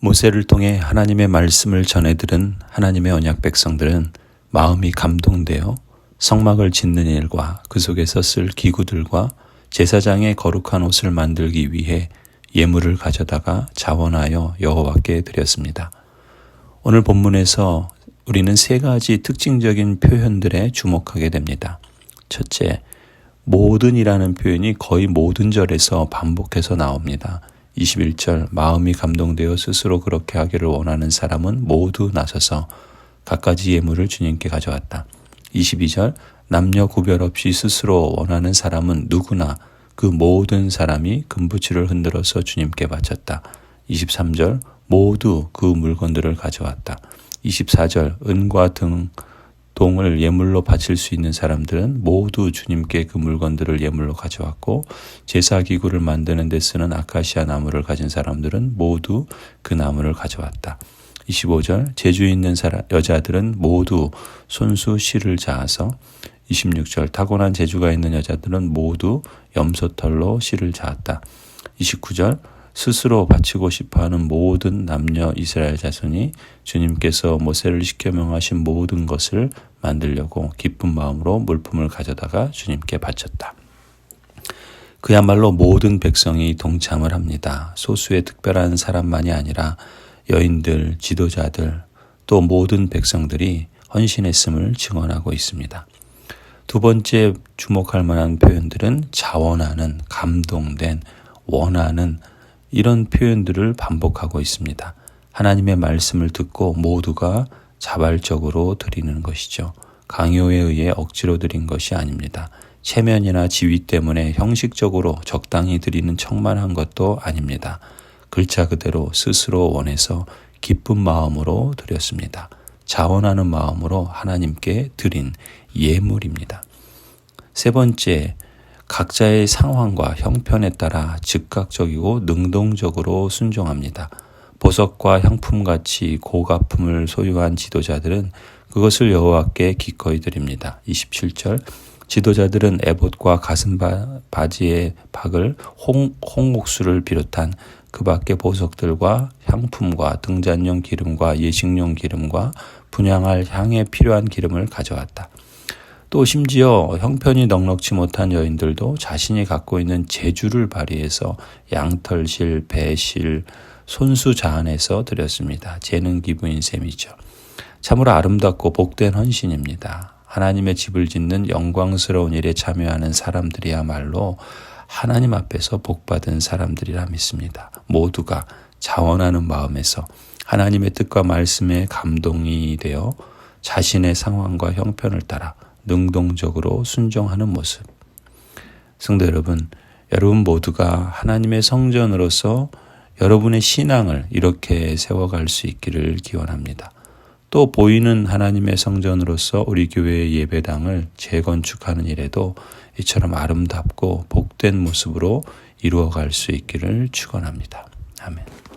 모세를 통해 하나님의 말씀을 전해 들은 하나님의 언약 백성들은 마음이 감동되어 성막을 짓는 일과 그 속에서 쓸 기구들과 제사장의 거룩한 옷을 만들기 위해 예물을 가져다가 자원하여 여호와께 드렸습니다. 오늘 본문에서 우리는 세 가지 특징적인 표현들에 주목하게 됩니다. 첫째, 모든이라는 표현이 거의 모든 절에서 반복해서 나옵니다. 21절 마음이 감동되어 스스로 그렇게 하기를 원하는 사람은 모두 나서서 갖가지 예물을 주님께 가져왔다. 22절 남녀 구별 없이 스스로 원하는 사람은 누구나 그 모든 사람이 금부치를 흔들어서 주님께 바쳤다. 23절 모두 그 물건들을 가져왔다. 24절 은과 등 동을 예물로 바칠 수 있는 사람들은 모두 주님께 그 물건들을 예물로 가져왔고 제사 기구를 만드는 데 쓰는 아카시아 나무를 가진 사람들은 모두 그 나무를 가져왔다. 25절 제주 있는 사람, 여자들은 모두 손수 실을 자아서 26절 타고난 재주가 있는 여자들은 모두 염소털로 실을 자았다. 29절 스스로 바치고 싶어하는 모든 남녀 이스라엘 자손이 주님께서 모세를 시켜 명하신 모든 것을 만들려고 기쁜 마음으로 물품을 가져다가 주님께 바쳤다. 그야말로 모든 백성이 동참을 합니다. 소수의 특별한 사람만이 아니라 여인들, 지도자들, 또 모든 백성들이 헌신했음을 증언하고 있습니다. 두 번째 주목할 만한 표현들은 자원하는, 감동된, 원하는, 이런 표현들을 반복하고 있습니다. 하나님의 말씀을 듣고 모두가 자발적으로 드리는 것이죠. 강요에 의해 억지로 드린 것이 아닙니다. 체면이나 지위 때문에 형식적으로 적당히 드리는 척만 한 것도 아닙니다. 글자 그대로 스스로 원해서 기쁜 마음으로 드렸습니다. 자원하는 마음으로 하나님께 드린 예물입니다. 세 번째, 각자의 상황과 형편에 따라 즉각적이고 능동적으로 순종합니다. 보석과 향품같이 고가품을 소유한 지도자들은 그것을 여호와께 기꺼이 드립니다. 27절 지도자들은 에봇과 가슴 바지의 박을 홍, 홍옥수를 비롯한 그 밖의 보석들과 향품과 등잔용 기름과 예식용 기름과 분양할 향에 필요한 기름을 가져왔다. 또 심지어 형편이 넉넉지 못한 여인들도 자신이 갖고 있는 재주를 발휘해서 양털실, 배실, 손수 자안해서 드렸습니다. 재능 기부인 셈이죠. 참으로 아름답고 복된 헌신입니다. 하나님의 집을 짓는 영광스러운 일에 참여하는 사람들이야말로 하나님 앞에서 복받은 사람들이라 믿습니다. 모두가 자원하는 마음에서 하나님의 뜻과 말씀에 감동이 되어 자신의 상황과 형편을 따라 능동적으로 순종하는 모습. 성도 여러분, 여러분 모두가 하나님의 성전으로서 여러분의 신앙을 이렇게 세워갈 수 있기를 기원합니다. 또 보이는 하나님의 성전으로서 우리 교회의 예배당을 재건축하는 일에도 이처럼 아름답고 복된 모습으로 이루어갈 수 있기를 축원합니다. 아멘.